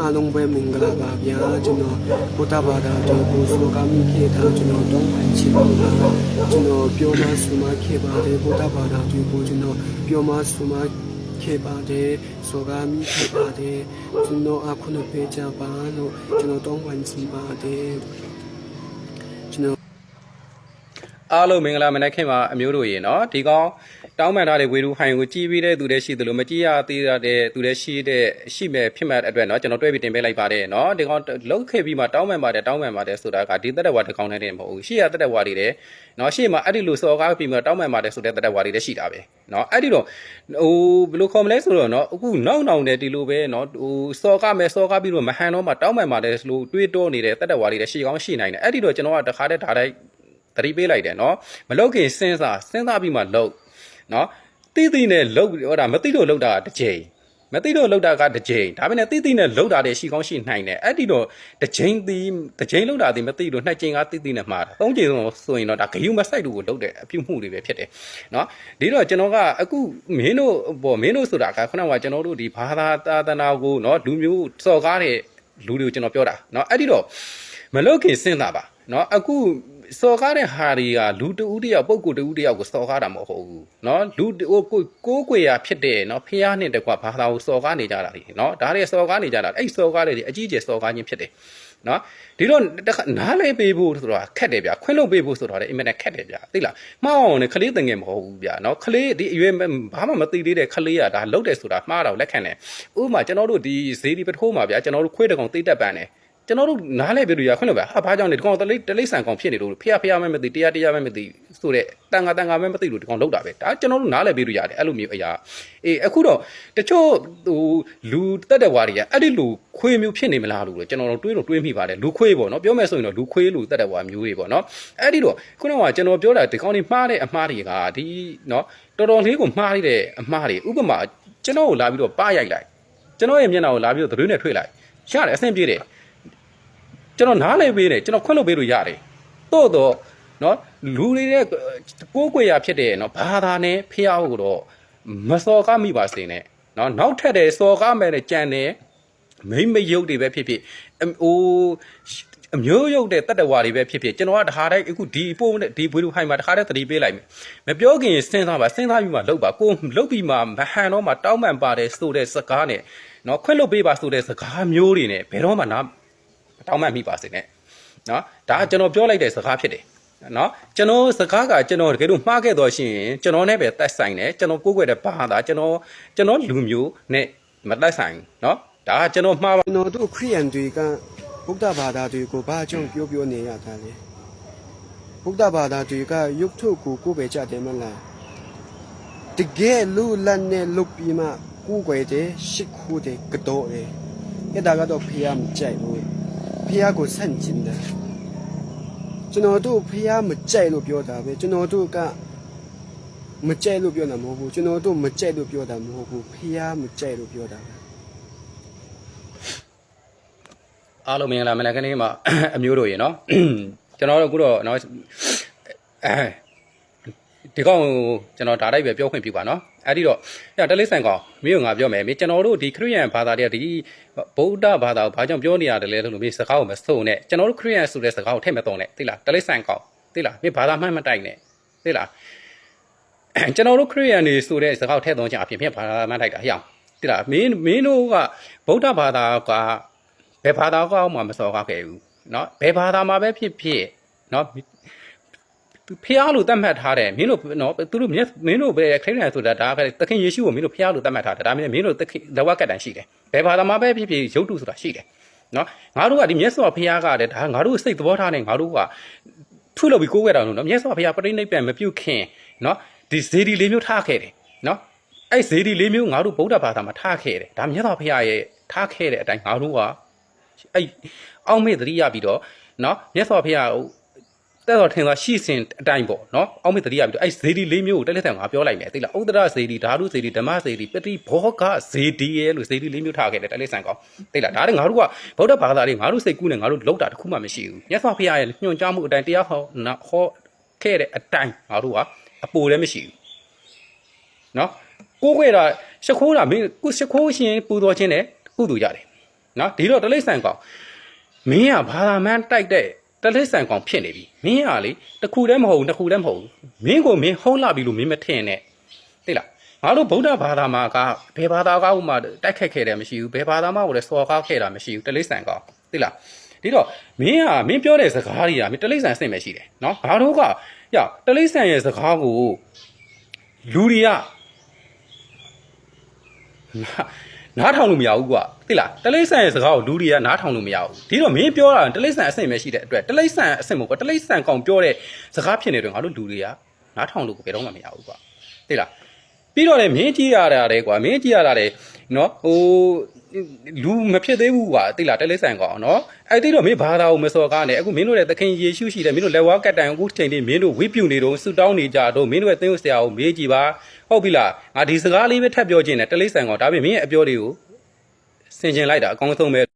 အားလုံးပဲမင်္ဂလာပါဗျာကျွန်တော်ဘုဒ္ဓဘာသာတော်ကိုဆိုကာမိခေတာကျွန်တော်တောင်းပန်ချင်ပါကျွန်တော်ပြောမဆူမခေပါတယ်ဘုဒ္ဓဘာသာတော်ကိုကျွန်တော်ပြောမဆူမခေပါတယ်ဆိုကာမိခေပါတယ်ကျွန်တော်အခုနပေးကြပါလို့ကျွန်တော်တောင်းပန်ချင်ပါတယ်ကျွန်တော် အားလုံးမင်္ဂလာမနက်ခင်းပါအမျိုးတို့ရေနော်ဒီကောင်တောင်းပန်ထားတဲ့ဝေဒူဟိုင်ကိုကြည်ပြီးတဲ့သူတွေရှိသလိုမကြည်ရသေးတဲ့သူတွေရှိတဲ့ရှိမဲ့ဖြစ်မဲ့အတွက်နော်ကျွန်တော်တွဲပြီးတင်ပေးလိုက်ပါတယ်နော်ဒီကောင်လုတ်ခဲ့ပြီးမှတောင်းပန်ပါတယ်တောင်းပန်ပါတယ်ဆိုတာကဒီတက်တက်ဝါတစ်ကောင်နဲ့တည်းမဟုတ်ဘူးရှေ့ရတက်တက်ဝါတွေတဲ့နော်ရှေ့မှာအဲ့ဒီလိုစော်ကားပြီးမှတောင်းပန်ပါတယ်ဆိုတဲ့တက်တက်ဝါတွေလည်းရှိတာပဲနော်အဲ့ဒီတော့ဟိုဘယ်လိုခေါ်မလဲဆိုတော့နော်အခုနောက်နောက်နဲ့ဒီလိုပဲနော်ဟိုစော်ကားမယ်စော်ကားပြီးတော့မဟန်တော့မှတောင်းပန်ပါတယ်လို့တွေးတောနေတဲ့တက်တက်ဝါတွေလည်းရှိကောင်းရှိနိုင်တယ်အဲ့ဒီတော့ကျွန်တော်ကတခါတည်းဓာတ်တိုင်း သတိပေးလိုက်တယ်နော်မလုတ်ခင်စဉ်းစားစဉ်းစားပြီးမှလုတ်နော်တိတိနဲ့လုတ်ဟောတာမသိလို့လုတ်တာကတစ်ချိန်မသိလို့လုတ်တာကတစ်ချိန်ဒါပေမဲ့တိတိနဲ့လုတ်တာတွေရှိကောင်းရှိနိုင်တယ်အဲ့ဒီတော့တစ်ချိန်သီးတစ်ချိန်လုတ်တာဒီမသိလို့နှစ်ချိန်ကတိတိနဲ့မှားတာသုံးချိန်ဆိုရင်တော့ဒါဂယုမဆိုင်တူကိုလုတ်တဲ့အပြုမှုတွေပဲဖြစ်တယ်နော်ဒီတော့ကျွန်တော်ကအခုမင်းတို့ပေါ့မင်းတို့ဆိုတာကခုနကကျွန်တော်တို့ဒီဘာသာသာသနာကိုနော်လူမျိုးစော်ကားတဲ့လူတွေကိုကျွန်တော်ပြောတာနော်အဲ့ဒီတော့မလုတ်ခင်စဉ်းစားပါနော်အခု စော်ကားတဲ့ဟာတွေကလူတဦးတယောက်ပုံကိုယ်တဦးတယောက်ကိုစော်ကားတာမဟုတ်ဘူးเนาะလူဟိုကိုကိုးကွယ်ရဖြစ်တဲ့เนาะဖះနဲ့တကွာဘာသာကိုစော်ကားနေကြတာလေเนาะဒါတွေစော်ကားနေကြတာအဲ့စော်ကားတွေအကြီးကျယ်စော်ကားခြင်းဖြစ်တယ်เนาะဒီတော့နားလဲပေးဖို့ဆိုတာခက်တယ်ဗျခွင့်လို့ပေးဖို့ဆိုတော့လည်းအင်မတန်ခက်တယ်ဗျသိလားမှားအောင်နဲ့ခလေးတငယ်မဟုတ်ဘူးဗျเนาะခလေးဒီအရွယ်ဘာမှမသိသေးတဲ့ခလေးကဒါလုတ်တယ်ဆိုတာမှားတော့လက်ခံတယ်ဥပမာကျွန်တော်တို့ဒီဇေဒီပထိုးမှာဗျကျွန်တော်တို့ခွေးတကောင်တိတ်တက်ပန်းတယ် ကျွန်တော်တို့နားလဲပြလို့ရခွင့်လို့ပဲဟာဘာကြောင့်လဲဒီကောင်တလိတလိဆန်ကောင်ဖြစ်နေလို့ဖះဖះမဲမသိတရားတရားမဲမသိဆိုတဲ့တန်ခါတန်ခါမဲမသိလို့ဒီကောင်လောက်တာပဲဒါကျွန်တော်တို့နားလဲပြလို့ရတယ်အဲ့လိုမျိုးအရာအေးအခုတော့တချို့ဟိုလူတက်တဲ့ဝါတွေကအဲ့ဒီလူခွေးမျိုးဖြစ်နေမလားလို့ကျွန်တော်တို့တွေးတော့တွေးမိပါတယ်လူခွေးပေါ့နော်ပြောမယ်ဆိုရင်တော့လူခွေးလူတက်တဲ့ဝါမျိုးတွေပေါ့နော်အဲ့ဒီတော့ခုနကကျွန်တော်ပြောတာဒီကောင်တွေမှားတဲ့အမှားတွေကဒီနော်တော်တော်လေးကိုမှားလိုက်တဲ့အမှားတွေဥပမာကျွန်တော်ကိုလာပြီးတော့ပါရိုက်လိုက်ကျွန်တော်ရဲ့မျက်နှာကိုလာပြီးတော့သတင်းနဲ့ထွေးလိုက်ရတယ်အဆင်ပြေတယ် ကျွန်တော်နားလည်ပေးတယ်ကျွန်တော်ခွင့်လို့ပေးလို့ရတယ်တော့တော့နော်လူတွေရဲ့ကိုးကွယ်ရဖြစ်တဲ့နော်ဘာသာနဲ့ဖះကိုတော့မစော်ကားမိပါစေနဲ့နော်နောက်ထပ်တဲ့စော်ကားမဲ့တဲ့ကြံတဲ့မိမ့်မရုပ်တွေပဲဖြစ်ဖြစ်အဟိုအမျိုးရုပ်တဲ့တတ္တဝါတွေပဲဖြစ်ဖြစ်ကျွန်တော်ကတခါတည်းအခုဒီပို့နဲ့ဒီဘွေးလူဟိုင်းမှာတခါတည်းသတိပေးလိုက်မယ်မပြောခင်စဉ်းစားပါစဉ်းစားပြီးမှလုပ်ပါကိုလုပ်ပြီးမှမဟန်တော့မှတောင်းပန်ပါတယ်ဆိုတဲ့စကားနဲ့နော်ခွင့်လို့ပေးပါဆိုတဲ့စကားမျိုးတွေနဲ့ဘယ်တော့မှနား တောင်းမှတ်မိပါစေနဲ့နော်ဒါကကျွန်တော်ပြောလိုက်တဲ့စကားဖြစ်တယ်နော်ကျွန်တော်စကားကကျွန်တော်တကယ်လို့မှားခဲ့တော့ရှိရင်ကျွန်တော်နဲ့ပဲတက်ဆိုင်တယ်ကျွန်တော်ကိုးကွယ်တဲ့ဘာသာကျွန်တော်ကျွန်တော်လူမျိုးနဲ့မတက်ဆိုင်ဘူးနော်ဒါကကျွန်တော်မှားပါကျွန်တော်တို့ခရိယန်တွေကဗုဒ္ဓဘာသာတွေကိုဘာကြောင့်ပြောပြောနေရတာလဲဗုဒ္ဓဘာသာတွေကရုပ်ထုကိုကိုယ်ပဲကြတယ်မလားတကယ်လူလန်နဲ့လုတ်ပြီးမှကိုယ်ွယ်တဲ့ရှစ်ခုတဲ့ကတော့တယ်အဲ့ဒါကတော့ဖះမကြိုက်ဘူး ဖះကိုဆန့်ကျင်တယ်ကျွန်တော်တို့ဖះမကြိုက်လို့ပြောတာပဲကျွန်တော်တို့ကမကြိုက်လို့ပြောတာမဟုတ်ဘူးကျွန်တော်တို့မကြိုက်လို့ပြောတာမဟုတ်ဘူးဖះမကြိုက်လို့ပြောတာပဲအားလုံးမင်္ဂလာမနက်ခင်းလေးမှာအမျိုးတို့ရေနော်ကျွန်တော်တို့အခုတော့နော်အဲ ဒီကောင်ကိုကျွန်တော်ဒါလိုက်ပဲပြောခွင့်ပြုပါနော်အဲ့ဒီတော့အဲ့တယ်လေးဆိုင်ကောင်မင်းကငါပြောမယ်မင်းကျွန်တော်တို့ဒီခရစ်ယာန်ဘာသာတွေကဒီဗုဒ္ဓဘာသာကိုဘာကြောင့်ပြောနေရတယ်လဲလို့မင်းစကားကိုမစုံနဲ့ကျွန်တော်တို့ခရစ်ယာန်ဆိုတဲ့စကားကိုထည့်မသုံးနဲ့သိလားတယ်လေးဆိုင်ကောင်သိလားမင်းဘာသာမှတ်မတိုက်နဲ့သိလား ကျွန်တော်တို့ခရစ်ယာန်တွေဆိုတဲ့စကားကိုထည့်သုံးချင်အဖြစ်ဖြင့်ဘာသာမှတ်တိုက်တာဟျောင်းသိလားမင်းမင်းတို့ကဗုဒ္ဓဘာသာကဘယ်ဘာသာကောမှမစော်ကားခဲ့ဘူးเนาะဘယ်ဘာသာမှာပဲဖြစ်ဖြစ်เนาะ ဖះလို့တတ်မှတ်ထားတယ်မင်းတို့နော်သူတို့မင်းတို့ပဲခရစ်ယာန်ဆိုတာဒါကသခင်ယေရှုကိုမင်းတို့ဖះလို့တတ်မှတ်ထားတယ်ဒါမင်းမင်းတို့သခင်လဝကတန်ရှိတယ်ဘယ်ဘာသာမှာပဲဖြစ်ဖြစ်ရုပ်တုဆိုတာရှိတယ်နော်ငါတို့ကဒီမျက်စောဖះကလည်းဒါငါတို့စိတ်သဘောထားနေငါတို့ကထုလို့ပြီးကိုးခဲ့တာလို့နော်မျက်စောဖះပရိနိဗ္ဗာန်မပြုတ်ခင်နော်ဒီဇေဒီလေးမျိုးထားခဲ့တယ်နော်အဲ့ဇေဒီလေးမျိုးငါတို့ဗုဒ္ဓဘာသာမှာထားခဲ့တယ်ဒါမျက်စောဖះရဲ့ထားခဲ့တဲ့အတိုင်းငါတို့ကအဲ့အောက်မေ့သတိရပြီးတော့နော်မျက်စောဖះဟို တက်တော်ထင်သွားရှိစဉ်အတိုင်းပေါ့နော်အောက်မေ့တတိယပြီးတော့အဲ့ဇေဒီလေးမျိုးကိုတက်လက်ထံငါပြောလိုက်မယ်သိလားဥဒ္ဒရဇေဒီဓာတုဇေဒီဓမ္မဇေဒီပတိဘောဂဇေဒီရဲ့လို့ဇေဒီလေးမျိုးထားခဲ့တယ်တက်လက်ဆန်ကောင်သိလားဒါလည်းငါတို့ကဗုဒ္ဓဘာသာလေးငါတို့စိတ်ကူးနဲ့ငါတို့လောက်တာတခုမှမရှိဘူးမြတ်စွာဘုရားရဲ့ညွှန်ကြားမှုအတိုင်းတရားဟောနာဟောခဲ့တဲ့အတိုင်းငါတို့ကအပိုလည်းမရှိဘူးနော်ကိုးခွေတာရှ िख ိုးတာမင်းကိုရှ िख ိုးရှင်ပူတော်ချင်းနဲ့ကုသူရတယ် နော်ဒီတော့တလိษံကောင်မင်းကဘာသာမှန်းတိုက်တဲ့ တလေးဆန်ကောင်ဖြစ်နေပြီမင်းဟာလေတစ်ခုတည်းမဟုတ်ဘူးတစ်ခုတည်းမဟုတ်ဘူးမင်းကိုမင်းဟုတ်လာပြီလို့မင်းမထင်နဲ့သိလားငါတို့ဗုဒ္ဓဘာသာမှာကဘယ်ဘာသာကဥမာတိုက်ခတ်ခဲ့တယ်မရှိဘူးဘယ်ဘာသာမှကိုလည်းစော်ကားခဲ့တာမရှိဘူးတလေးဆန်ကောင်သိလားဒီတော့မင်းဟာမင်းပြောတဲ့စကားတွေကမင်းတလေးဆန်အဆင့်ပဲရှိတယ်နော်ငါတို့ကရတလေးဆန်ရဲ့စကားကိုလူတွေက နားထောင်လို့မရဘူးကွာသိလားတလိဆန်ရဲ့စကားကိုလူတွေကနားထောင်လို့မရဘူးဒီတော့မင်းပြောတာတလိဆန်အဆင့်ပဲရှိတဲ့အတွက်တလိဆန်အဆင့်မဟုတ်ကွာတလိဆန်ကောင်ပြောတဲ့စကားဖြစ်နေတဲ့ငါတို့လူတွေကနားထောင်လို့ဘယ်တော့မှမရဘူးကွာသိလား ပြီးတော့လေမင်းကြည့်ရတာလေကွာမင်းကြည့်ရတာလေနော်ဟိုလူမဖြစ်သေးဘူးကွာသိလားတလိษံကောင်နော်အဲ့ဒီတော့မင်းဘာသာကိုမစော်ကားနဲ့အခုမင်းတို့ရဲ့သခင်ယေရှုရှိတယ်မင်းတို့လက်ဝါးကတ်တိုင်အခုချိန်လေးမင်းတို့ဝိပြုနေတော့ဆူတောင်းနေကြတော့မင်းတို့ရဲ့သင်းဥဆရာကိုမေးကြည့်ပါဟုတ်ပြီလားငါဒီစကားလေးပဲထပ်ပြောခြင်းနဲ့တလိษံကောင်ဒါပေမဲ့မင်းရဲ့အပြောတွေကိုဆင်ကျင်လိုက်တာအကောင်းဆုံးပဲ